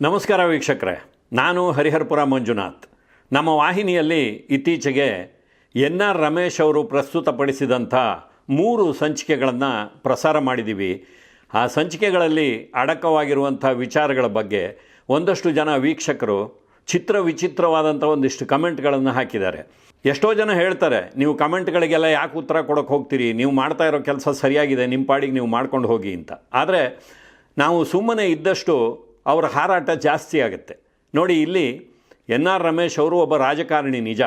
ನಮಸ್ಕಾರ ವೀಕ್ಷಕರೇ, ನಾನು ಹರಿಹರಪುರ ಮಂಜುನಾಥ್. ನಮ್ಮ ವಾಹಿನಿಯಲ್ಲಿ ಇತ್ತೀಚೆಗೆ ಎನ್ ಆರ್ ರಮೇಶ್ ಅವರು ಪ್ರಸ್ತುತಪಡಿಸಿದಂಥ ಮೂರು ಸಂಚಿಕೆಗಳನ್ನು ಪ್ರಸಾರ ಮಾಡಿದ್ದೀವಿ. ಆ ಸಂಚಿಕೆಗಳಲ್ಲಿ ಅಡಕವಾಗಿರುವಂಥ ವಿಚಾರಗಳ ಬಗ್ಗೆ ಒಂದಷ್ಟು ಜನ ವೀಕ್ಷಕರು ಚಿತ್ರ ವಿಚಿತ್ರವಾದಂಥ ಒಂದಿಷ್ಟು ಕಮೆಂಟ್ಗಳನ್ನು ಹಾಕಿದ್ದಾರೆ. ಎಷ್ಟೋ ಜನ ಹೇಳ್ತಾರೆ, ನೀವು ಕಮೆಂಟ್ಗಳಿಗೆಲ್ಲ ಯಾಕೆ ಉತ್ತರ ಕೊಡೋಕೆ ಹೋಗ್ತೀರಿ? ನೀವು ಮಾಡ್ತಾ ಇರೋ ಕೆಲಸ ಸರಿಯಾಗಿದೆ, ನಿಮ್ಮ ಪಾಡಿಗೆ ನೀವು ಮಾಡ್ಕೊಂಡು ಹೋಗಿ ಅಂತ. ಆದರೆ ನಾವು ಸುಮ್ಮನೆ ಇದ್ದಷ್ಟು ಅವರ ಹಾರಾಟ ಜಾಸ್ತಿ ಆಗುತ್ತೆ. ನೋಡಿ, ಇಲ್ಲಿ ಎನ್ ಆರ್ ರಮೇಶ್ ಅವರು ಒಬ್ಬ ರಾಜಕಾರಣಿ ನಿಜ.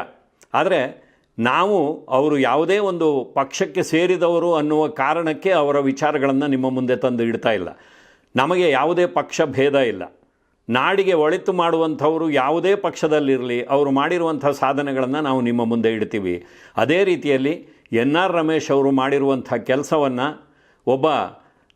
ಆದರೆ ನಾವು ಅವರು ಯಾವುದೇ ಒಂದು ಪಕ್ಷಕ್ಕೆ ಸೇರಿದವರು ಅನ್ನುವ ಕಾರಣಕ್ಕೆ ಅವರ ವಿಚಾರಗಳನ್ನು ನಿಮ್ಮ ಮುಂದೆ ತಂದು ಇಡ್ತಾ ಇಲ್ಲ. ನಮಗೆ ಯಾವುದೇ ಪಕ್ಷ ಭೇದ ಇಲ್ಲ. ನಾಡಿಗೆ ಒಳಿತು ಮಾಡುವಂಥವರು ಯಾವುದೇ ಪಕ್ಷದಲ್ಲಿರಲಿ, ಅವರು ಮಾಡಿರುವಂಥ ಸಾಧನೆಗಳನ್ನು ನಾವು ನಿಮ್ಮ ಮುಂದೆ ಇಡ್ತೀವಿ. ಅದೇ ರೀತಿಯಲ್ಲಿ ಎನ್ ಆರ್ ರಮೇಶ್ ಅವರು ಮಾಡಿರುವಂಥ ಕೆಲಸವನ್ನು ಒಬ್ಬ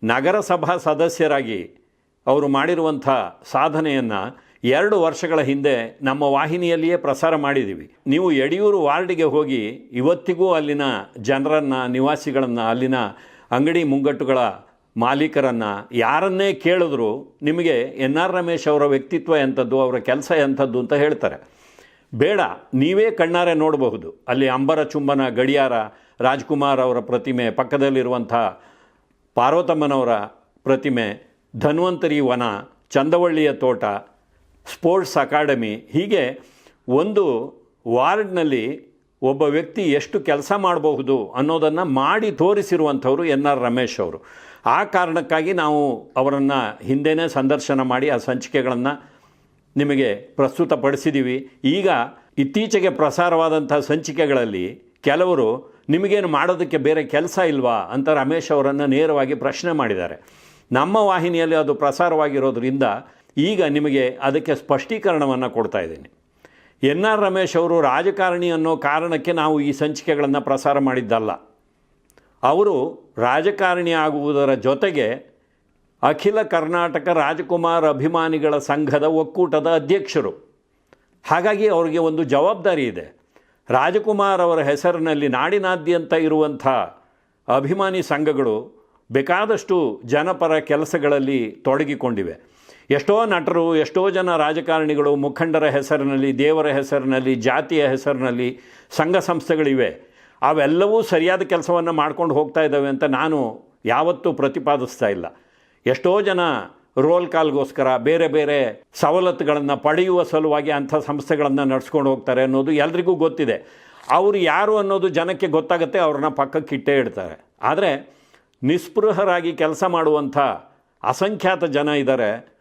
ನಗರಸಭಾ ಸದಸ್ಯರಾಗಿ ಅವರು ಮಾಡಿರುವಂಥ ಸಾಧನೆಯನ್ನು ಎರಡು ವರ್ಷಗಳ ಹಿಂದೆ ನಮ್ಮ ವಾಹಿನಿಯಲ್ಲಿಯೇ ಪ್ರಸಾರ ಮಾಡಿದ್ದೀವಿ. ನೀವು ಯಡಿಯೂರು ವಾರ್ಡಿಗೆ ಹೋಗಿ ಇವತ್ತಿಗೂ ಅಲ್ಲಿನ ಜನರನ್ನು, ನಿವಾಸಿಗಳನ್ನು, ಅಲ್ಲಿನ ಅಂಗಡಿ ಮುಂಗಟ್ಟುಗಳ ಮಾಲೀಕರನ್ನು ಯಾರನ್ನೇ ಕೇಳಿದ್ರು ನಿಮಗೆ ಎನ್ ಆರ್ ರಮೇಶ್ ಅವರ ವ್ಯಕ್ತಿತ್ವ ಎಂಥದ್ದು, ಅವರ ಕೆಲಸ ಎಂಥದ್ದು ಅಂತ ಹೇಳ್ತಾರೆ. ಬೇಡ, ನೀವೇ ಕಣ್ಣಾರೆ ನೋಡಬಹುದು. ಅಲ್ಲಿ ಅಂಬರ ಚುಂಬನ ಗಡಿಯಾರ ರಾಜ್ಕುಮಾರ್ ಅವರ ಪ್ರತಿಮೆ, ಪಕ್ಕದಲ್ಲಿರುವಂಥ ಪಾರ್ವತಮ್ಮನವರ ಪ್ರತಿಮೆ ಧನ್ವಂತರಿ ವನ, ಚಂದವಳ್ಳಿಯ ತೋಟ, ಸ್ಪೋರ್ಟ್ಸ್ ಅಕಾಡೆಮಿ, ಹೀಗೆ ಒಂದು ವಾರ್ಡ್ನಲ್ಲಿ ಒಬ್ಬ ವ್ಯಕ್ತಿ ಎಷ್ಟು ಕೆಲಸ ಮಾಡಬಹುದು ಅನ್ನೋದನ್ನು ಮಾಡಿ ತೋರಿಸಿರುವಂಥವ್ರು ಎನ್ ಆರ್ ರಮೇಶ್ ಅವರು. ಆ ಕಾರಣಕ್ಕಾಗಿ ನಾವು ಅವರನ್ನು ಹಿಂದೆನೇ ಸಂದರ್ಶನ ಮಾಡಿ ಆ ಸಂಚಿಕೆಗಳನ್ನು ನಿಮಗೆ ಪ್ರಸ್ತುತಪಡಿಸಿದ್ದೀವಿ ಈಗ ಇತ್ತೀಚೆಗೆ ಪ್ರಸಾರವಾದಂಥ ಸಂಚಿಕೆಗಳಲ್ಲಿ ಕೆಲವರು ನಿಮಗೇನು ಮಾಡೋದಕ್ಕೆ ಬೇರೆ ಕೆಲಸ ಇಲ್ವಾ ಅಂತ ರಮೇಶ್ ಅವರನ್ನು ನೇರವಾಗಿ ಪ್ರಶ್ನೆ ಮಾಡಿದ್ದಾರೆ. ನಮ್ಮ ವಾಹಿನಿಯಲ್ಲಿ ಅದು ಪ್ರಸಾರವಾಗಿರೋದ್ರಿಂದ ಈಗ ನಿಮಗೆ ಅದಕ್ಕೆ ಸ್ಪಷ್ಟೀಕರಣವನ್ನು ಕೊಡ್ತಾ ಇದ್ದೀನಿ. ಎನ್ ಆರ್ ರಮೇಶ್ ಅವರು ರಾಜಕಾರಣಿ ಅನ್ನೋ ಕಾರಣಕ್ಕೆ ನಾವು ಈ ಸಂಚಿಕೆಗಳನ್ನು ಪ್ರಸಾರ ಮಾಡಿದ್ದಲ್ಲ. ಅವರು ರಾಜಕಾರಣಿ ಆಗುವುದರ ಜೊತೆಗೆ ಅಖಿಲ ಕರ್ನಾಟಕ ರಾಜಕುಮಾರ್ ಅಭಿಮಾನಿಗಳ ಸಂಘದ ಒಕ್ಕೂಟದ ಅಧ್ಯಕ್ಷರು. ಹಾಗಾಗಿ ಅವರಿಗೆ ಒಂದು ಜವಾಬ್ದಾರಿ ಇದೆ. ರಾಜಕುಮಾರ್ ಅವರ ಹೆಸರಿನಲ್ಲಿ ನಾಡಿನಾದ್ಯಂತ ಇರುವಂಥ ಅಭಿಮಾನಿ ಸಂಘಗಳು ಬೇಕಾದಷ್ಟು ಜನಪರ ಕೆಲಸಗಳಲ್ಲಿ ತೊಡಗಿಕೊಂಡಿವೆ. ಎಷ್ಟೋ ನಟರು, ಎಷ್ಟೋ ಜನ ರಾಜಕಾರಣಿಗಳು ಮುಖಂಡರ ಹೆಸರಿನಲ್ಲಿ, ದೇವರ ಹೆಸರಿನಲ್ಲಿ, ಜಾತಿಯ ಹೆಸರಿನಲ್ಲಿ ಸಂಘ ಸಂಸ್ಥೆಗಳಿವೆ. ಅವೆಲ್ಲವೂ ಸರಿಯಾದ ಕೆಲಸವನ್ನು ಮಾಡ್ಕೊಂಡು ಹೋಗ್ತಾ ಇದ್ದಾವೆ ಅಂತ ನಾನು ಯಾವತ್ತೂ ಪ್ರತಿಪಾದಿಸ್ತಾ ಇಲ್ಲ. ಎಷ್ಟೋ ಜನ ರೋಲ್ ಕಾಲ್ಗೋಸ್ಕರ ಬೇರೆ ಬೇರೆ ಸವಲತ್ತುಗಳನ್ನು ಪಡೆಯುವ ಸಲುವಾಗಿ ಅಂಥ ಸಂಸ್ಥೆಗಳನ್ನು ನಡೆಸ್ಕೊಂಡು ಹೋಗ್ತಾರೆ ಅನ್ನೋದು ಎಲ್ರಿಗೂ ಗೊತ್ತಿದೆ. ಅವರು ಯಾರು ಅನ್ನೋದು ಜನಕ್ಕೆ ಗೊತ್ತಾಗುತ್ತೆ, ಅವ್ರನ್ನ ಪಕ್ಕಕ್ಕೆ ಇಟ್ಟೇ ಇಡ್ತಾರೆ. ಆದರೆ ನಿಸ್ಪೃಹರಾಗಿ ಕೆಲಸ ಮಾಡುವಂಥ ಅಸಂಖ್ಯಾತ ಜನ ಇದ್ದಾರೆ.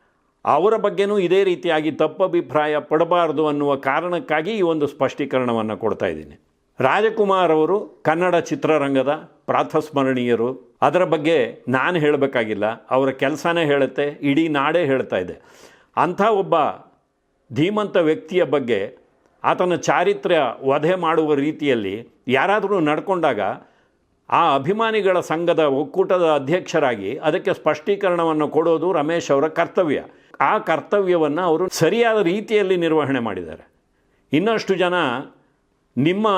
ಅವರ ಬಗ್ಗೆನೂ ಇದೇ ರೀತಿಯಾಗಿ ತಪ್ಪಭಿಪ್ರಾಯ ಪಡಬಾರದು ಅನ್ನುವ ಕಾರಣಕ್ಕಾಗಿ ಈ ಒಂದು ಸ್ಪಷ್ಟೀಕರಣವನ್ನು ಕೊಡ್ತಾ ಇದ್ದೀನಿ. ರಾಜಕುಮಾರ್ ಅವರು ಕನ್ನಡ ಚಿತ್ರರಂಗದ ಪ್ರಾತಸ್ಮರಣೀಯರು. ಅದರ ಬಗ್ಗೆ ನಾನು ಹೇಳಬೇಕಾಗಿಲ್ಲ. ಅವರ ಕೆಲಸನೇ ಹೇಳುತ್ತೆ, ಇಡೀ ನಾಡೇ ಹೇಳ್ತಾ ಇದೆ. ಅಂಥ ಒಬ್ಬ ಧೀಮಂತ ವ್ಯಕ್ತಿಯ ಬಗ್ಗೆ ಆತನ ಚಾರಿತ್ರ್ಯ ವಧೆ ಮಾಡುವ ರೀತಿಯಲ್ಲಿ ಯಾರಾದರೂ ನಡ್ಕೊಂಡಾಗ ಆ ಅಭಿಮಾನಿಗಳ ಸಂಘದ ಒಕ್ಕೂಟದ ಅಧ್ಯಕ್ಷರಾಗಿ ಅದಕ್ಕೆ ಸ್ಪಷ್ಟೀಕರಣವನ್ನು ಕೊಡೋದು ರಮೇಶ್ ಅವರ ಕರ್ತವ್ಯ. ಆ ಕರ್ತವ್ಯವನ್ನು ಅವರು ಸರಿಯಾದ ರೀತಿಯಲ್ಲಿ ನಿರ್ವಹಣೆ ಮಾಡಿದ್ದಾರೆ. ಇನ್ನಷ್ಟು ಜನ ನಿಮ್ಮ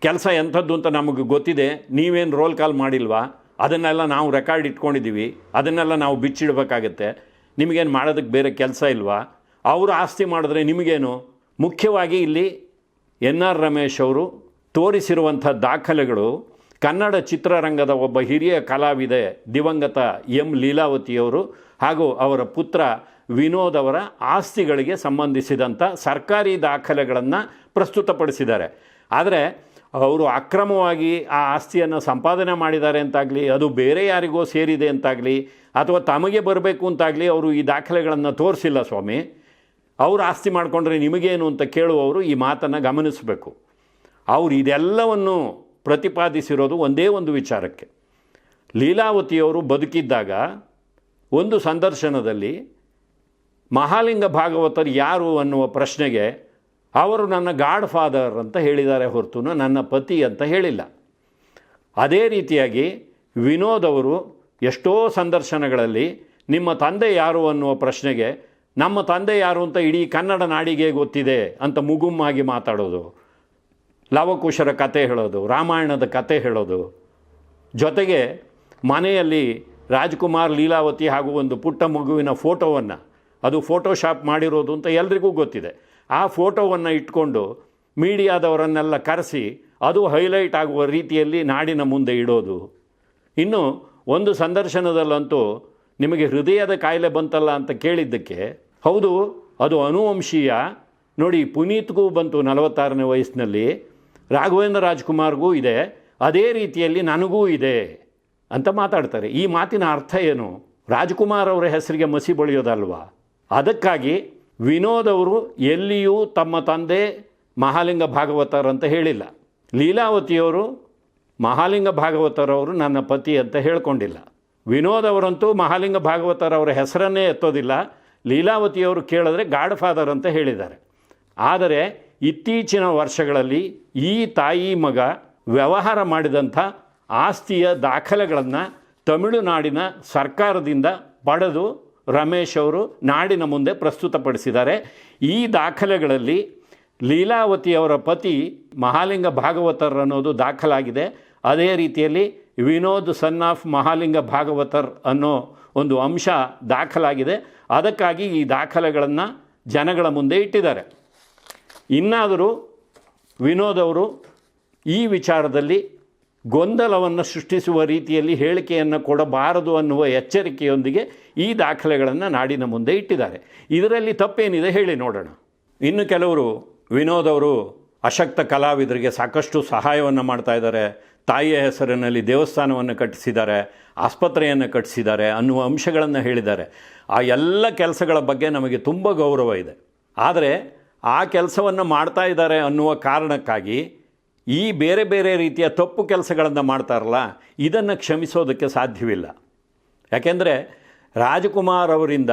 ಕೆಲಸ ಎಂಥದ್ದು ಅಂತ ನಮಗೆ ಗೊತ್ತಿದೆ, ನೀವೇನು ರೋಲ್ ಕಾಲ್ ಮಾಡಿಲ್ವಾ? ಅದನ್ನೆಲ್ಲ ನಾವು ರೆಕಾರ್ಡ್ ಇಟ್ಕೊಂಡಿದ್ದೀವಿ, ಅದನ್ನೆಲ್ಲ ನಾವು ಬಿಚ್ಚಿಡಬೇಕಾಗತ್ತೆ. ನಿಮಗೇನು ಮಾಡೋದಕ್ಕೆ ಬೇರೆ ಕೆಲಸ ಇಲ್ವಾ? ಅವರು ಆಸ್ತಿ ಮಾಡಿದ್ರೆ ನಿಮಗೇನು? ಮುಖ್ಯವಾಗಿ ಇಲ್ಲಿ ಎನ್ ಆರ್ ರಮೇಶ್ ಅವರು ತೋರಿಸಿರುವಂಥ ದಾಖಲೆಗಳು ಕನ್ನಡ ಚಿತ್ರರಂಗದ ಒಬ್ಬ ಹಿರಿಯ ಕಲಾವಿದೆ ದಿವಂಗತ ಎಂ ಲೀಲಾವತಿಯವರು ಹಾಗೂ ಅವರ ಪುತ್ರ ವಿನೋದ್ ಅವರ ಆಸ್ತಿಗಳಿಗೆ ಸಂಬಂಧಿಸಿದಂಥ ಸರ್ಕಾರಿ ದಾಖಲೆಗಳನ್ನು ಪ್ರಸ್ತುತಪಡಿಸಿದ್ದಾರೆ. ಆದರೆ ಅವರು ಅಕ್ರಮವಾಗಿ ಆ ಆಸ್ತಿಯನ್ನು ಸಂಪಾದನೆ ಮಾಡಿದ್ದಾರೆ ಅಂತಾಗಲಿ, ಅದು ಬೇರೆ ಯಾರಿಗೋ ಸೇರಿದೆ ಅಂತಾಗಲಿ, ಅಥವಾ ತಮಗೆ ಬರಬೇಕು ಅಂತಾಗಲಿ ಅವರು ಈ ದಾಖಲೆಗಳನ್ನು ತೋರಿಸಿಲ್ಲ ಸ್ವಾಮಿ. ಅವರು ಆಸ್ತಿ ಮಾಡಿಕೊಂಡ್ರೆ ನಿಮಗೇನು ಅಂತ ಕೇಳುವವರು ಈ ಮಾತನ್ನು ಗಮನಿಸಬೇಕು. ಅವರು ಇದೆಲ್ಲವನ್ನು ಪ್ರತಿಪಾದಿಸಿರೋದು ಒಂದೇ ಒಂದು ವಿಚಾರಕ್ಕೆ. ಲೀಲಾವತಿಯವರು ಬದುಕಿದ್ದಾಗ ಒಂದು ಸಂದರ್ಶನದಲ್ಲಿ ಮಹಾಲಿಂಗ ಭಾಗವತರು ಯಾರು ಅನ್ನುವ ಪ್ರಶ್ನೆಗೆ ಅವರು ನನ್ನ ಗಾಡ್ ಫಾದರ್ ಅಂತ ಹೇಳಿದ್ದಾರೆ ಹೊರತು ನನ್ನ ಪತಿ ಅಂತ ಹೇಳಿಲ್ಲ. ಅದೇ ರೀತಿಯಾಗಿ ವಿನೋದ್ ಅವರು ಎಷ್ಟೋ ಸಂದರ್ಶನಗಳಲ್ಲಿ ನಿಮ್ಮ ತಂದೆ ಯಾರು ಅನ್ನುವ ಪ್ರಶ್ನೆಗೆ ನಮ್ಮ ತಂದೆ ಯಾರು ಅಂತ ಇಡೀ ಕನ್ನಡ ನಾಡಿಗೆ ಗೊತ್ತಿದೆ ಅಂತ ಮುಗುಮ್ಮಾಗಿ ಮಾತಾಡೋದು ಲವಕುಶರ ಕತೆ ಹೇಳೋದು, ರಾಮಾಯಣದ ಕತೆ ಹೇಳೋದು. ಜೊತೆಗೆ ಮನೆಯಲ್ಲಿ ರಾಜ್ಕುಮಾರ್ ಲೀಲಾವತಿ ಹಾಗೂ ಒಂದು ಪುಟ್ಟ ಮಗುವಿನ ಫೋಟೋವನ್ನು, ಅದು ಫೋಟೋಶಾಪ್ ಮಾಡಿರೋದು ಅಂತ ಎಲ್ರಿಗೂ ಗೊತ್ತಿದೆ. ಆ ಫೋಟೋವನ್ನು ಇಟ್ಕೊಂಡು ಮೀಡಿಯಾದವರನ್ನೆಲ್ಲ ಕರೆಸಿ, ಅದು ಹೈಲೈಟ್ ಆಗುವ ರೀತಿಯಲ್ಲಿ ನಾಡಿನ ಮುಂದೆ ಇಡೋದು. ಇನ್ನು ಒಂದು ಸಂದರ್ಶನದಲ್ಲಂತೂ ನಿಮಗೆ ಹೃದಯದ ಕಾಯಿಲೆ ಬಂತಲ್ಲ ಅಂತ ಕೇಳಿದ್ದಕ್ಕೆ, ಹೌದು, ಅದು ಅನುವಂಶೀಯ. ನೋಡಿ, ಪುನೀತ್ಗೂ ಬಂತು ನಲವತ್ತಾರನೇ ವಯಸ್ಸಿನಲ್ಲಿ. ರಾಘವೇಂದ್ರ ರಾಜ್ಕುಮಾರ್ಗೂ ಇದೆ. ಅದೇ ರೀತಿಯಲ್ಲಿ ನನಗೂ ಇದೆ ಅಂತ ಮಾತಾಡ್ತಾರೆ. ಈ ಮಾತಿನ ಅರ್ಥ ಏನು? ರಾಜ್ಕುಮಾರ್ ಅವರ ಹೆಸರಿಗೆ ಮಸಿ ಬಳಿಯೋದಲ್ವಾ? ಅದಕ್ಕಾಗಿ ವಿನೋದ್ ಅವರು ಎಲ್ಲಿಯೂ ತಮ್ಮ ತಂದೆ ಮಹಾಲಿಂಗ ಭಾಗವತರ್ ಅಂತ ಹೇಳಿಲ್ಲ. ಲೀಲಾವತಿಯವರು ಮಹಾಲಿಂಗ ಭಾಗವತರವರು ನನ್ನ ಪತಿ ಅಂತ ಹೇಳ್ಕೊಂಡಿಲ್ಲ. ವಿನೋದ್ ಅವರಂತೂ ಮಹಾಲಿಂಗ ಭಾಗವತರ್ ಅವರ ಹೆಸರನ್ನೇ ಎತ್ತೋದಿಲ್ಲ. ಲೀಲಾವತಿಯವರು ಕೇಳಿದ್ರೆ ಗಾಡ್ ಫಾದರ್ ಅಂತ ಹೇಳಿದ್ದಾರೆ. ಆದರೆ ಇತ್ತೀಚಿನ ವರ್ಷಗಳಲ್ಲಿ ಈ ತಾಯಿ ಮಗ ವ್ಯವಹಾರ ಮಾಡಿದಂಥ ಆಸ್ತಿಯ ದಾಖಲೆಗಳನ್ನು ತಮಿಳುನಾಡಿನ ಸರ್ಕಾರದಿಂದ ಪಡೆದು ರಮೇಶ್ ಅವರು ನಾಡಿನ ಮುಂದೆ ಪ್ರಸ್ತುತಪಡಿಸಿದ್ದಾರೆ. ಈ ದಾಖಲೆಗಳಲ್ಲಿ ಲೀಲಾವತಿಯವರ ಪತಿ ಮಹಾಲಿಂಗ ಭಾಗವತರ್ ಅನ್ನೋದು ದಾಖಲಾಗಿದೆ. ಅದೇ ರೀತಿಯಲ್ಲಿ ವಿನೋದ್ ಸನ್ ಆಫ್ ಮಹಾಲಿಂಗ ಭಾಗವತರ್ ಅನ್ನೋ ಒಂದು ಅಂಶ ದಾಖಲಾಗಿದೆ. ಅದಕ್ಕಾಗಿ ಈ ದಾಖಲೆಗಳನ್ನು ಜನಗಳ ಮುಂದೆ ಇಟ್ಟಿದ್ದಾರೆ. ಇನ್ನಾದರೂ ವಿನೋದ್ ಅವರು ಈ ವಿಚಾರದಲ್ಲಿ ಗೊಂದಲವನ್ನು ಸೃಷ್ಟಿಸುವ ರೀತಿಯಲ್ಲಿ ಹೇಳಿಕೆಯನ್ನು ಕೊಡಬಾರದು ಅನ್ನುವ ಎಚ್ಚರಿಕೆಯೊಂದಿಗೆ ಈ ದಾಖಲೆಗಳನ್ನು ನಾಡಿನ ಮುಂದೆ ಇಟ್ಟಿದ್ದಾರೆ. ಇದರಲ್ಲಿ ತಪ್ಪೇನಿದೆ ಹೇಳಿ ನೋಡೋಣ. ಇನ್ನು ಕೆಲವರು ವಿನೋದ್ ಅವರು ಅಶಕ್ತ ಕಲಾವಿದರಿಗೆ ಸಾಕಷ್ಟು ಸಹಾಯವನ್ನು ಮಾಡ್ತಾ ಇದ್ದಾರೆ. ತಾಯಿಯ ಹೆಸರಿನಲ್ಲಿ ದೇವಸ್ಥಾನವನ್ನು ಕಟ್ಟಿಸಿದ್ದಾರೆ, ಆಸ್ಪತ್ರೆಯನ್ನು ಕಟ್ಟಿಸಿದ್ದಾರೆ ಅನ್ನುವ ಅಂಶಗಳನ್ನು ಹೇಳಿದ್ದಾರೆ. ಆ ಎಲ್ಲ ಕೆಲಸಗಳ ಬಗ್ಗೆ ನಮಗೆ ತುಂಬ ಗೌರವ ಇದೆ. ಆದರೆ ಆ ಕೆಲಸವನ್ನು ಮಾಡ್ತಾ ಇದ್ದಾರೆ ಅನ್ನುವ ಕಾರಣಕ್ಕಾಗಿ ಈ ಬೇರೆ ಬೇರೆ ರೀತಿಯ ತಪ್ಪು ಕೆಲಸಗಳನ್ನು ಮಾಡ್ತಾರಲ್ಲ, ಇದನ್ನು ಕ್ಷಮಿಸೋದಕ್ಕೆ ಸಾಧ್ಯವಿಲ್ಲ. ಯಾಕೆಂದರೆ ರಾಜಕುಮಾರ್ ಅವರಿಂದ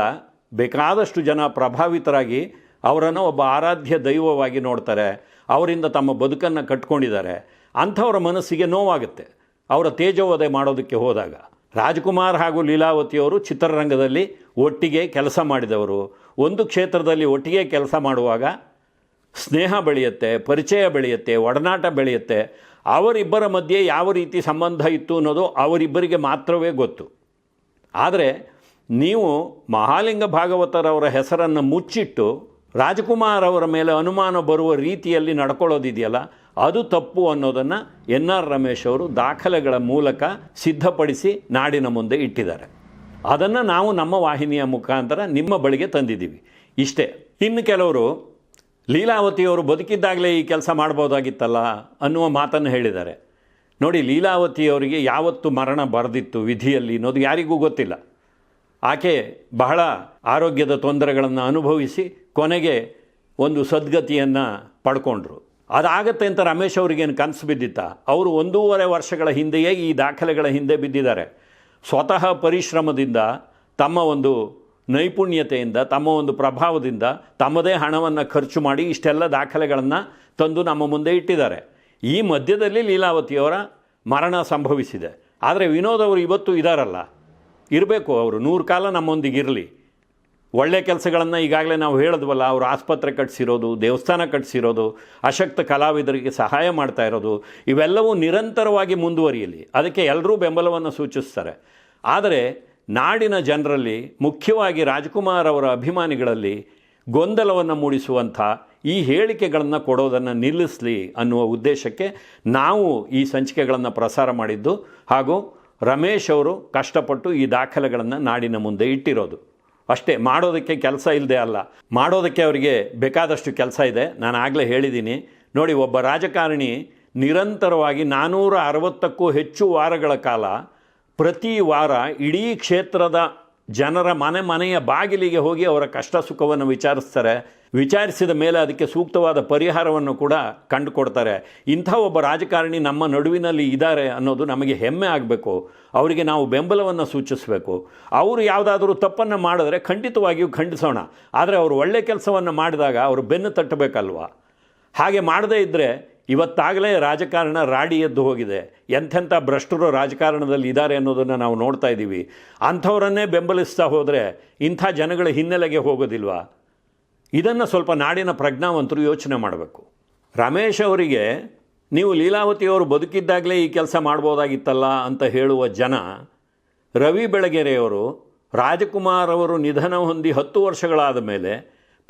ಬೇಕಾದಷ್ಟು ಜನ ಪ್ರಭಾವಿತರಾಗಿ ಅವರನ್ನು ಒಬ್ಬ ಆರಾಧ್ಯ ದೈವವಾಗಿ ನೋಡ್ತಾರೆ, ಅವರಿಂದ ತಮ್ಮ ಬದುಕನ್ನು ಕಟ್ಕೊಂಡಿದ್ದಾರೆ. ಅಂಥವರ ಮನಸ್ಸಿಗೆ ನೋವಾಗುತ್ತೆ. ಅವರ ತೇಜೋವಧೆ ಮಾಡೋದಕ್ಕೆ ಹೋದಾಗ. ರಾಜ್ಕುಮಾರ್ ಹಾಗೂ ಲೀಲಾವತಿಯವರು ಚಿತ್ರರಂಗದಲ್ಲಿ ಒಟ್ಟಿಗೆ ಕೆಲಸ ಮಾಡಿದವರು. ಒಂದು ಕ್ಷೇತ್ರದಲ್ಲಿ ಒಟ್ಟಿಗೆ ಕೆಲಸ ಮಾಡುವಾಗ ಸ್ನೇಹ ಬೆಳೆಯುತ್ತೆ, ಪರಿಚಯ ಬೆಳೆಯುತ್ತೆ, ಒಡನಾಟ ಬೆಳೆಯುತ್ತೆ. ಅವರಿಬ್ಬರ ಮಧ್ಯೆ ಯಾವ ರೀತಿ ಸಂಬಂಧ ಇತ್ತು ಅನ್ನೋದು ಅವರಿಬ್ಬರಿಗೆ ಮಾತ್ರವೇ ಗೊತ್ತು. ಆದರೆ ನೀವು ಮಹಾಲಿಂಗ ಭಾಗವತರವರ ಹೆಸರನ್ನು ಮುಚ್ಚಿಟ್ಟು ರಾಜಕುಮಾರ್ ಅವರ ಮೇಲೆ ಅನುಮಾನ ಬರುವ ರೀತಿಯಲ್ಲಿ ನಡ್ಕೊಳ್ಳೋದಿದೆಯಲ್ಲ, ಅದು ತಪ್ಪು ಅನ್ನೋದನ್ನು ಎನ್ ಆರ್ ರಮೇಶ್ ಅವರು ದಾಖಲೆಗಳ ಮೂಲಕ ಸಿದ್ಧಪಡಿಸಿ ನಾಡಿನ ಮುಂದೆ ಇಟ್ಟಿದ್ದಾರೆ. ಅದನ್ನು ನಾವು ನಮ್ಮ ವಾಹಿನಿಯ ಮುಖಾಂತರ ನಿಮ್ಮ ಬಳಿಗೆ ತಂದಿದ್ದೀವಿ. ಇಷ್ಟೇ. ಇನ್ನು ಕೆಲವರು ಲೀಲಾವತಿಯವರು ಬದುಕಿದ್ದಾಗಲೇ ಈ ಕೆಲಸ ಮಾಡ್ಬೋದಾಗಿತ್ತಲ್ಲ ಅನ್ನುವ ಮಾತನ್ನು ಹೇಳಿದ್ದಾರೆ. ನೋಡಿ ಲೀಲಾವತಿಯವರಿಗೆ ಯಾವತ್ತು ಮರಣ ಬರೆದಿತ್ತು ವಿಧಿಯಲ್ಲಿ ಅನ್ನೋದು ಯಾರಿಗೂ ಗೊತ್ತಿಲ್ಲ. ಆಕೆ ಬಹಳ ಆರೋಗ್ಯದ ತೊಂದರೆಗಳನ್ನು ಅನುಭವಿಸಿ ಕೊನೆಗೆ ಒಂದು ಸದ್ಗತಿಯನ್ನು ಪಡ್ಕೊಂಡ್ರು. ಅದಾಗತ್ತೆ ಅಂತ ರಮೇಶ್ ಅವರಿಗೇನು ಕನಸು ಬಿದ್ದಿತ್ತ? ಅವರು ಒಂದೂವರೆ ವರ್ಷಗಳ ಹಿಂದೆಯೇ ಈ ದಾಖಲೆಗಳ ಹಿಂದೆ ಬಿದ್ದಿದ್ದಾರೆ. ಸ್ವತಃ ಪರಿಶ್ರಮದಿಂದ, ತಮ್ಮ ಒಂದು ನೈಪುಣ್ಯತೆಯಿಂದ, ತಮ್ಮ ಒಂದು ಪ್ರಭಾವದಿಂದ, ತಮ್ಮದೇ ಹಣವನ್ನು ಖರ್ಚು ಮಾಡಿ ಇಷ್ಟೆಲ್ಲ ದಾಖಲೆಗಳನ್ನು ತಂದು ನಮ್ಮ ಮುಂದೆ ಇಟ್ಟಿದ್ದಾರೆ. ಈ ಮಧ್ಯದಲ್ಲಿ ಲೀಲಾವತಿಯವರ ಮರಣ ಸಂಭವಿಸಿದೆ. ಆದರೆ ವಿನೋದ್ ಅವರು ಇವತ್ತು ಇದ್ದಾರಲ್ಲ ಇರಬೇಕು ಅವರು. ನೂರು ಕಾಲ ನಮ್ಮೊಂದಿಗಿರಲಿ. ಒಳ್ಳೆ ಕೆಲಸಗಳನ್ನು ಈಗಾಗಲೇ ನಾವು ಹೇಳಿದ್ವಲ್ಲ, ಅವರು ಆಸ್ಪತ್ರೆ ಕಟ್ಟಿಸಿರೋದು ದೇವಸ್ಥಾನ ಕಟ್ಟಿಸಿರೋದು ಅಶಕ್ತ ಕಲಾವಿದರಿಗೆ ಸಹಾಯ ಮಾಡ್ತಾ ಇರೋದು, ಇವೆಲ್ಲವೂ ನಿರಂತರವಾಗಿ ಮುಂದುವರಿಯಲಿ. ಅದಕ್ಕೆ ಎಲ್ಲರೂ ಬೆಂಬಲವನ್ನು ಸೂಚಿಸ್ತಾರೆ. ಆದರೆ ನಾಡಿನ ಜನರಲ್ಲಿ, ಮುಖ್ಯವಾಗಿ ರಾಜ್ಕುಮಾರ್ ಅವರ ಅಭಿಮಾನಿಗಳಲ್ಲಿ ಗೊಂದಲವನ್ನು ಮೂಡಿಸುವಂಥ ಈ ಹೇಳಿಕೆಗಳನ್ನು ಕೊಡೋದನ್ನು ನಿಲ್ಲಿಸಲಿ ಅನ್ನುವ ಉದ್ದೇಶಕ್ಕೆ ನಾವು ಈ ಸಂಚಿಕೆಗಳನ್ನು ಪ್ರಸಾರ ಮಾಡಿದ್ದು ಹಾಗೂ ರಮೇಶ್ ಅವರು ಕಷ್ಟಪಟ್ಟು ಈ ದಾಖಲೆಗಳನ್ನು ನಾಡಿನ ಮುಂದೆ ಇಟ್ಟಿರೋದು. ಅಷ್ಟೇ, ಮಾಡೋದಕ್ಕೆ ಕೆಲಸ ಇಲ್ಲದೆ ಅಲ್ಲ. ಮಾಡೋದಕ್ಕೆ ಅವರಿಗೆ ಬೇಕಾದಷ್ಟು ಕೆಲಸ ಇದೆ. ನಾನು ಆಗಲೇ ಹೇಳಿದ್ದೀನಿ. ನೋಡಿ, ಒಬ್ಬ ರಾಜಕಾರಣಿ ನಿರಂತರವಾಗಿ ನಾನ್ನೂರ ಅರವತ್ತಕ್ಕೂ ಹೆಚ್ಚು ವಾರಗಳ ಕಾಲ ಪ್ರತಿ ವಾರ ಇಡೀ ಕ್ಷೇತ್ರದ ಜನರ ಮನೆ ಮನೆಯ ಬಾಗಿಲಿಗೆ ಹೋಗಿ ಅವರ ಕಷ್ಟ ಸುಖವನ್ನು ವಿಚಾರಿಸ್ತಾರೆ. ವಿಚಾರಿಸಿದ ಮೇಲೆ ಅದಕ್ಕೆ ಸೂಕ್ತವಾದ ಪರಿಹಾರವನ್ನು ಕೂಡ ಕಂಡುಕೊಡ್ತಾರೆ. ಇಂಥ ಒಬ್ಬ ರಾಜಕಾರಣಿ ನಮ್ಮ ನಡುವಿನಲ್ಲಿ ಇದ್ದಾರೆ ಅನ್ನೋದು ನಮಗೆ ಹೆಮ್ಮೆ ಆಗಬೇಕು. ಅವರಿಗೆ ನಾವು ಬೆಂಬಲವನ್ನು ಸೂಚಿಸಬೇಕು. ಅವರು ಯಾವುದಾದ್ರೂ ತಪ್ಪನ್ನು ಮಾಡಿದ್ರೆ ಖಂಡಿತವಾಗಿಯೂ ಖಂಡಿಸೋಣ. ಆದರೆ ಅವರು ಒಳ್ಳೆ ಕೆಲಸವನ್ನು ಮಾಡಿದಾಗ ಅವರು ಬೆನ್ನು ತಟ್ಟಬೇಕಲ್ವ? ಹಾಗೆ ಮಾಡದೇ ಇದ್ದರೆ ಇವತ್ತಾಗಲೇ ರಾಜಕಾರಣ ರಾಡಿ ಎದ್ದು ಹೋಗಿದೆ. ಎಂಥೆಂಥ ಭ್ರಷ್ಟರು ರಾಜಕಾರಣದಲ್ಲಿ ಇದ್ದಾರೆ ಅನ್ನೋದನ್ನು ನಾವು ನೋಡ್ತಾ ಇದ್ದೀವಿ. ಅಂಥವರನ್ನೇ ಬೆಂಬಲಿಸ್ತಾ ಹೋದರೆ ಇಂಥ ಜನಗಳ ಹಿನ್ನೆಲೆಗೆ ಹೋಗೋದಿಲ್ವಾ? ಇದನ್ನು ಸ್ವಲ್ಪ ನಾಡಿನ ಪ್ರಜ್ಞಾವಂತರು ಯೋಚನೆ ಮಾಡಬೇಕು. ರಮೇಶ್ ಅವರಿಗೆ ನೀವು ಲೀಲಾವತಿಯವರು ಬದುಕಿದ್ದಾಗಲೇ ಈ ಕೆಲಸ ಮಾಡ್ಬೋದಾಗಿತ್ತಲ್ಲ ಅಂತ ಹೇಳುವ ಜನ ರವಿ ಬೆಳಗೆರೆಯವರು, ರಾಜಕುಮಾರ್ ಅವರು ನಿಧನ ಹೊಂದಿ ಹತ್ತು ವರ್ಷಗಳಾದ ಮೇಲೆ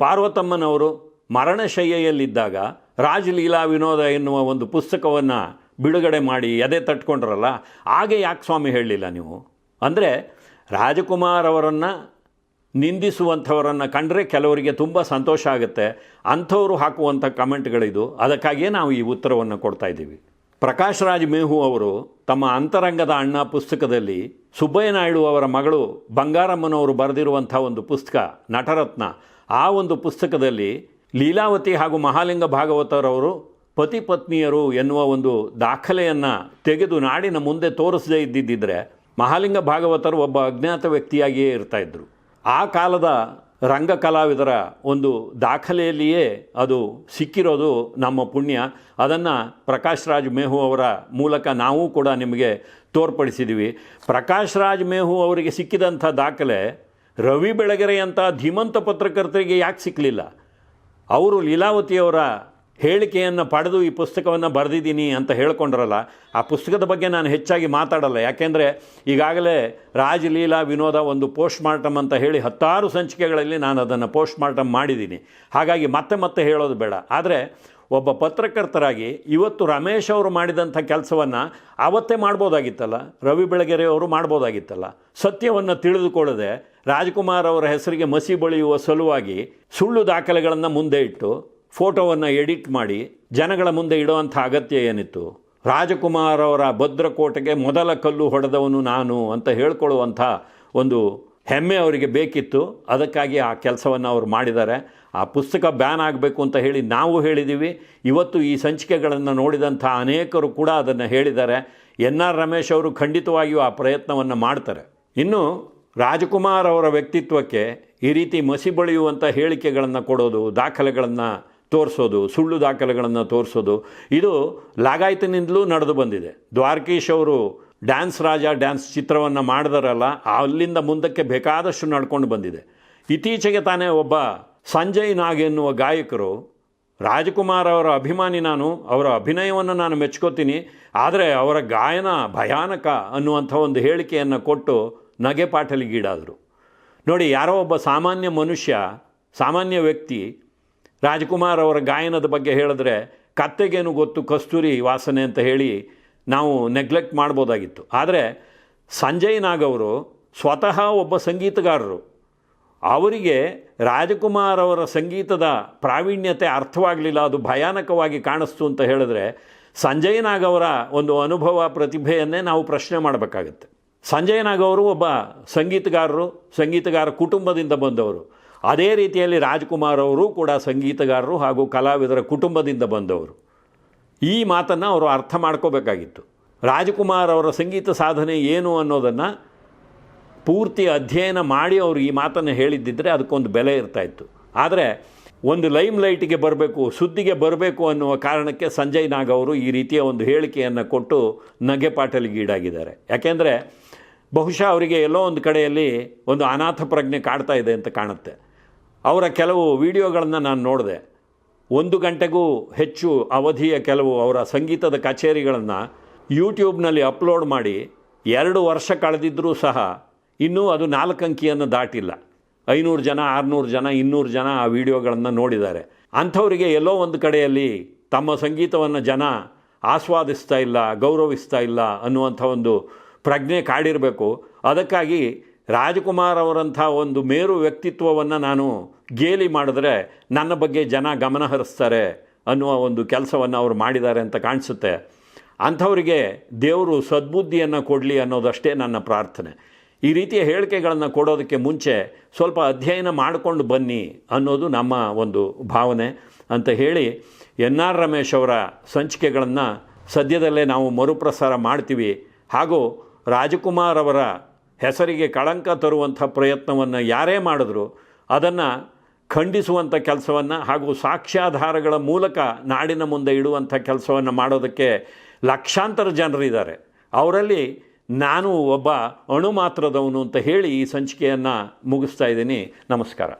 ಪಾರ್ವತಮ್ಮನವರು ಮರಣಶಯ್ಯೆಯಲ್ಲಿದ್ದಾಗ ರಾಜಲೀಲಾ ವಿನೋದ ಎನ್ನುವ ಒಂದು ಪುಸ್ತಕವನ್ನು ಬಿಡುಗಡೆ ಮಾಡಿ ಎದೆ ತಟ್ಕೊಂಡ್ರಲ್ಲ, ಹಾಗೆ ಯಾಕೆ ಸ್ವಾಮಿ ಹೇಳಲಿಲ್ಲ ನೀವು? ಅಂದರೆ ರಾಜಕುಮಾರ್ ಅವರನ್ನು ನಿಂದಿಸುವಂಥವರನ್ನು ಕಂಡರೆ ಕೆಲವರಿಗೆ ತುಂಬ ಸಂತೋಷ ಆಗುತ್ತೆ. ಅಂಥವರು ಹಾಕುವಂಥ ಕಮೆಂಟ್ಗಳಿದು. ಅದಕ್ಕಾಗಿಯೇ ನಾವು ಈ ಉತ್ತರವನ್ನು ಕೊಡ್ತಾ ಇದ್ದೀವಿ. ಪ್ರಕಾಶ್ ರಾಜ್ ಮೇಹು ಅವರು ತಮ್ಮ ಅಂತರಂಗದ ಅಣ್ಣ ಪುಸ್ತಕದಲ್ಲಿ ಸುಬ್ಬಯ್ಯ ನಾಯ್ಡು ಅವರ ಮಗಳು ಬಂಗಾರಮ್ಮನವರು ಬರೆದಿರುವಂಥ ಒಂದು ಪುಸ್ತಕ, ನಟರತ್ನ, ಆ ಒಂದು ಪುಸ್ತಕದಲ್ಲಿ ಲೀಲಾವತಿ ಹಾಗೂ ಮಹಾಲಿಂಗ ಭಾಗವತರವರು ಪತಿ ಪತ್ನಿಯರು ಎನ್ನುವ ಒಂದು ದಾಖಲೆಯನ್ನು ತೆಗೆದು ನಾಡಿನ ಮುಂದೆ ತೋರಿಸದೇ ಇದ್ದಿದ್ದರೆ ಮಹಾಲಿಂಗ ಭಾಗವತರು ಒಬ್ಬ ಅಜ್ಞಾತ ವ್ಯಕ್ತಿಯಾಗಿಯೇ ಇರ್ತಾ ಇದ್ರು. ಆ ಕಾಲದ ರಂಗ ಕಲಾವಿದರ ಒಂದು ದಾಖಲೆಯಲ್ಲಿಯೇ ಅದು ಸಿಕ್ಕಿರೋದು ನಮ್ಮ ಪುಣ್ಯ. ಅದನ್ನು ಪ್ರಕಾಶ್ ರಾಜ್ ಮೇಹು ಅವರ ಮೂಲಕ ನಾವು ಕೂಡ ನಿಮಗೆ ತೋರ್ಪಡಿಸಿದ್ದೀವಿ ಪ್ರಕಾಶ್ ರಾಜ್ ಮೇಹು ಅವರಿಗೆ ಸಿಕ್ಕಿದಂಥ ದಾಖಲೆ ರವಿ ಬೆಳಗೆರೆಯಂಥ ಧೀಮಂತ ಪತ್ರಕರ್ತರಿಗೆ ಯಾಕೆ ಸಿಕ್ಕಲಿಲ್ಲ ಅವರು ಲೀಲಾವತಿಯವರ ಹೇಳಿಕೆಯನ್ನು ಪಡೆದು ಈ ಪುಸ್ತಕವನ್ನು ಬರೆದಿದ್ದೀನಿ ಅಂತ ಹೇಳ್ಕೊಂಡ್ರಲ್ಲ, ಆ ಪುಸ್ತಕದ ಬಗ್ಗೆ ನಾನು ಹೆಚ್ಚಾಗಿ ಮಾತಾಡಲ್ಲ. ಯಾಕೆಂದರೆ ಈಗಾಗಲೇ ರಾಜಲೀಲಾ ವಿನೋದ ಒಂದು ಪೋಸ್ಟ್ ಮಾರ್ಟಮ್ ಅಂತ ಹೇಳಿ ಹತ್ತಾರು ಸಂಚಿಕೆಗಳಲ್ಲಿ ನಾನು ಅದನ್ನು ಪೋಸ್ಟ್ ಮಾರ್ಟಮ್ ಮಾಡಿದ್ದೀನಿ. ಹಾಗಾಗಿ ಮತ್ತೆ ಮತ್ತೆ ಹೇಳೋದು ಬೇಡ. ಆದರೆ ಒಬ್ಬ ಪತ್ರಕರ್ತರಾಗಿ ಇವತ್ತು ರಮೇಶ್ ಅವರು ಮಾಡಿದಂಥ ಕೆಲಸವನ್ನು ಆವತ್ತೇ ಮಾಡ್ಬೋದಾಗಿತ್ತಲ್ಲ? ರವಿ ಬೆಳಗೆರೆ ಅವರು ಮಾಡ್ಬೋದಾಗಿತ್ತಲ್ಲ? ಸತ್ಯವನ್ನು ತಿಳಿದುಕೊಳ್ಳದೆ ರಾಜ್ಕುಮಾರ್ ಅವರ ಹೆಸರಿಗೆ ಮಸಿ ಬಳಿಯುವ ಸಲುವಾಗಿ ಸುಳ್ಳು ದಾಖಲೆಗಳನ್ನು ಮುಂದೆ ಇಟ್ಟು ಫೋಟೋವನ್ನು ಎಡಿಟ್ ಮಾಡಿ ಜನಗಳ ಮುಂದೆ ಇಡುವಂಥ ಅಗತ್ಯ ಏನಿತ್ತು? ರಾಜಕುಮಾರ್ ಅವರ ಭದ್ರಕೋಟೆಗೆ ಮೊದಲ ಕಲ್ಲು ಹೊಡೆದವನು ನಾನು ಅಂತ ಹೇಳ್ಕೊಳ್ಳುವಂಥ ಒಂದು ಹೆಮ್ಮೆ ಅವರಿಗೆ ಬೇಕಿತ್ತು. ಅದಕ್ಕಾಗಿ ಆ ಕೆಲಸವನ್ನು ಅವರು ಮಾಡಿದ್ದಾರೆ. ಆ ಪುಸ್ತಕ ಬ್ಯಾನ್ ಆಗಬೇಕು ಅಂತ ಹೇಳಿ ನಾವು ಹೇಳಿದ್ದೀವಿ. ಇವತ್ತು ಈ ಸಂಚಿಕೆಗಳನ್ನು ನೋಡಿದಂಥ ಅನೇಕರು ಕೂಡ ಅದನ್ನು ಹೇಳಿದ್ದಾರೆ. ಎನ್ ಆರ್ ರಮೇಶ್ ಅವರು ಖಂಡಿತವಾಗಿಯೂ ಆ ಪ್ರಯತ್ನವನ್ನು ಮಾಡ್ತಾರೆ. ಇನ್ನು ರಾಜಕುಮಾರ್ ಅವರ ವ್ಯಕ್ತಿತ್ವಕ್ಕೆ ಈ ರೀತಿ ಮಸಿ ಬಳಿಯುವಂಥ ಹೇಳಿಕೆಗಳನ್ನು ಕೊಡೋದು, ದಾಖಲೆಗಳನ್ನು ತೋರಿಸೋದು, ಸುಳ್ಳು ದಾಖಲೆಗಳನ್ನು ತೋರಿಸೋದು. ಇದು ಲಾಗಾಯತಿನಿಂದಲೂ ನಡೆದು ಬಂದಿದೆ. ದ್ವಾರಕೀಶ್ ಅವರು ಡ್ಯಾನ್ಸ್ ರಾಜ, ಡ್ಯಾನ್ಸ್ ಚಿತ್ರವನ್ನು ಮಾಡಿದಾರಲ್ಲ, ಅಲ್ಲಿಂದ ಮುಂದಕ್ಕೆ ಬೇಕಾದಷ್ಟು ನಡ್ಕೊಂಡು ಬಂದಿದೆ. ಇತ್ತೀಚೆಗೆ ತಾನೇ ಒಬ್ಬ ಸಂಜಯ್ ನಾಗ್ ಎನ್ನುವ ಗಾಯಕರು, ರಾಜಕುಮಾರ್ ಅವರ ಅಭಿಮಾನಿ ನಾನು, ಅವರ ಅಭಿನಯವನ್ನು ನಾನು ಮೆಚ್ಕೋತೀನಿ, ಆದರೆ ಅವರ ಗಾಯನ ಭಯಾನಕ ಅನ್ನುವಂಥ ಒಂದು ಹೇಳಿಕೆಯನ್ನು ಕೊಟ್ಟು ನಗೆ ಪಾಟಲಿಗೀಡಾದರು ನೋಡಿ, ಯಾರೋ ಒಬ್ಬ ಸಾಮಾನ್ಯ ಮನುಷ್ಯ, ಸಾಮಾನ್ಯ ವ್ಯಕ್ತಿ ರಾಜ್ಕುಮಾರ್ ಅವರ ಗಾಯನದ ಬಗ್ಗೆ ಹೇಳಿದ್ರೆ, ಕತ್ತೆಗೇನು ಗೊತ್ತು, ಕಸ್ತೂರಿ ವಾಸನೆ ಅಂತ ಹೇಳಿ ನಾವು ನೆಗ್ಲೆಕ್ಟ್ ಮಾಡ್ಬೋದಾಗಿತ್ತು. ಆದರೆ ಸಂಜಯ್ ನಾಗ್ ಅವರು ಸ್ವತಃ ಒಬ್ಬ ಸಂಗೀತಗಾರರು. ಅವರಿಗೆ ರಾಜಕುಮಾರ್ ಅವರ ಸಂಗೀತದ ಪ್ರಾವೀಣ್ಯತೆ ಅರ್ಥವಾಗಲಿಲ್ಲ, ಅದು ಭಯಾನಕವಾಗಿ ಕಾಣಿಸ್ತು ಅಂತ ಹೇಳಿದ್ರೆ ಸಂಜಯ್ ನಾಗ್ ಅವರ ಒಂದು ಅನುಭವ ಪ್ರತಿಭೆಯನ್ನೇ ನಾವು ಪ್ರಶ್ನೆ ಮಾಡಬೇಕಾಗತ್ತೆ. ಸಂಜಯ್ ನಾಗ್ ಅವರು ಒಬ್ಬ ಸಂಗೀತಗಾರರು, ಸಂಗೀತಗಾರ ಕುಟುಂಬದಿಂದ ಬಂದವರು. ಅದೇ ರೀತಿಯಲ್ಲಿ ರಾಜ್ಕುಮಾರ್ ಅವರು ಕೂಡ ಸಂಗೀತಗಾರರು ಹಾಗೂ ಕಲಾವಿದರ ಕುಟುಂಬದಿಂದ ಬಂದವರು. ಈ ಮಾತನ್ನು ಅವರು ಅರ್ಥ ಮಾಡ್ಕೋಬೇಕಾಗಿತ್ತು. ರಾಜ್ಕುಮಾರ್ ಅವರ ಸಂಗೀತ ಸಾಧನೆ ಏನು ಅನ್ನೋದನ್ನು ಪೂರ್ತಿ ಅಧ್ಯಯನ ಮಾಡಿ ಅವರು ಈ ಮಾತನ್ನು ಹೇಳಿದ್ದಿದ್ದರೆ ಅದಕ್ಕೊಂದು ಬೆಲೆ ಇರ್ತಾಯಿತ್ತು. ಆದರೆ ಒಂದು ಲೈಮ್ ಲೈಟಿಗೆ ಬರಬೇಕು, ಸುದ್ದಿಗೆ ಬರಬೇಕು ಅನ್ನುವ ಕಾರಣಕ್ಕೆ ಸಂಜಯ್ ನಾಗ್ ಅವರು ಈ ರೀತಿಯ ಒಂದು ಹೇಳಿಕೆಯನ್ನು ಕೊಟ್ಟು ನಗೆಪಾಟಲಿಗೀಡಾಗಿದ್ದಾರೆ ಯಾಕೆಂದರೆ ಬಹುಶಃ ಅವರಿಗೆ ಎಲ್ಲೋ ಒಂದು ಕಡೆಯಲ್ಲಿ ಒಂದು ಅನಾಥ ಪ್ರಜ್ಞೆ ಕಾಡ್ತಾ ಇದೆ ಅಂತ ಕಾಣುತ್ತೆ. ಅವರ ಕೆಲವು ವಿಡಿಯೋಗಳನ್ನು ನಾನು ನೋಡಿದೆ. ಒಂದು ಗಂಟೆಗೂ ಹೆಚ್ಚು ಅವಧಿಯ ಕೆಲವು ಅವರ ಸಂಗೀತದ ಕಚೇರಿಗಳನ್ನು ಯೂಟ್ಯೂಬ್ನಲ್ಲಿ ಅಪ್ಲೋಡ್ ಮಾಡಿ ಎರಡು ವರ್ಷ ಕಳೆದಿದ್ದರೂ ಸಹ ಇನ್ನೂ ಅದು ನಾಲ್ಕು ಅಂಕಿಯನ್ನು ದಾಟಿಲ್ಲ. ಐನೂರು ಜನ, ಆರುನೂರು ಜನ, ಇನ್ನೂರು ಜನ ಆ ವಿಡಿಯೋಗಳನ್ನು ನೋಡಿದ್ದಾರೆ. ಅಂಥವರಿಗೆ ಎಲ್ಲೋ ಒಂದು ಕಡೆಯಲ್ಲಿ ತಮ್ಮ ಸಂಗೀತವನ್ನು ಜನ ಆಸ್ವಾದಿಸ್ತಾ ಇಲ್ಲ, ಗೌರವಿಸ್ತಾ ಇಲ್ಲ ಅನ್ನುವಂಥ ಒಂದು ಪ್ರಜ್ಞೆ ಕಾಡಿರಬೇಕು. ಅದಕ್ಕಾಗಿ ರಾಜಕುಮಾರ್ ಅವರಂಥ ಒಂದು ಮೇರು ವ್ಯಕ್ತಿತ್ವವನ್ನು ನಾನು ಗೇಲಿ ಮಾಡಿದ್ರೆ ನನ್ನ ಬಗ್ಗೆ ಜನ ಗಮನ ಹರಿಸ್ತಾರೆ ಅನ್ನುವ ಒಂದು ಕೆಲಸವನ್ನು ಅವರು ಮಾಡಿದ್ದಾರೆ ಅಂತ ಕಾಣಿಸುತ್ತೆ. ಅಂಥವರಿಗೆ ದೇವರು ಸದ್ಬುದ್ಧಿಯನ್ನು ಕೊಡಲಿ ಅನ್ನೋದಷ್ಟೇ ನನ್ನ ಪ್ರಾರ್ಥನೆ. ಈ ರೀತಿಯ ಹೇಳಿಕೆಗಳನ್ನು ಕೊಡೋದಕ್ಕೆ ಮುಂಚೆ ಸ್ವಲ್ಪ ಅಧ್ಯಯನ ಮಾಡಿಕೊಂಡು ಬನ್ನಿ ಅನ್ನೋದು ನಮ್ಮ ಒಂದು ಭಾವನೆ ಅಂತ ಹೇಳಿ ಎನ್ ಆರ್ ರಮೇಶ್ ಅವರ ಸಂಚಿಕೆಗಳನ್ನು ಸದ್ಯದಲ್ಲೇ ನಾವು ಮರುಪ್ರಸಾರ ಮಾಡ್ತೀವಿ. ಹಾಗೂ ರಾಜಕುಮಾರ್ ಅವರ ಹೆಸರಿಗೆ ಕಳಂಕ ತರುವಂಥ ಪ್ರಯತ್ನವನ್ನು ಯಾರೇ ಮಾಡಿದ್ರು ಅದನ್ನು ಖಂಡಿಸುವಂಥ ಕೆಲಸವನ್ನು ಹಾಗೂ ಸಾಕ್ಷ್ಯಾಧಾರಗಳ ಮೂಲಕ ನಾಡಿನ ಮುಂದೆ ಇಡುವಂಥ ಕೆಲಸವನ್ನು ಮಾಡೋದಕ್ಕೆ ಲಕ್ಷಾಂತರ ಜನರಿದ್ದಾರೆ ಅವರಲ್ಲಿ ನಾನು ಒಬ್ಬ ಅಣು ಮಾತ್ರದವನು ಅಂತ ಹೇಳಿ ಈ ಸಂಚಿಕೆಯನ್ನು ಮುಗಿಸ್ತಾ ಇದ್ದೀನಿ. ನಮಸ್ಕಾರ.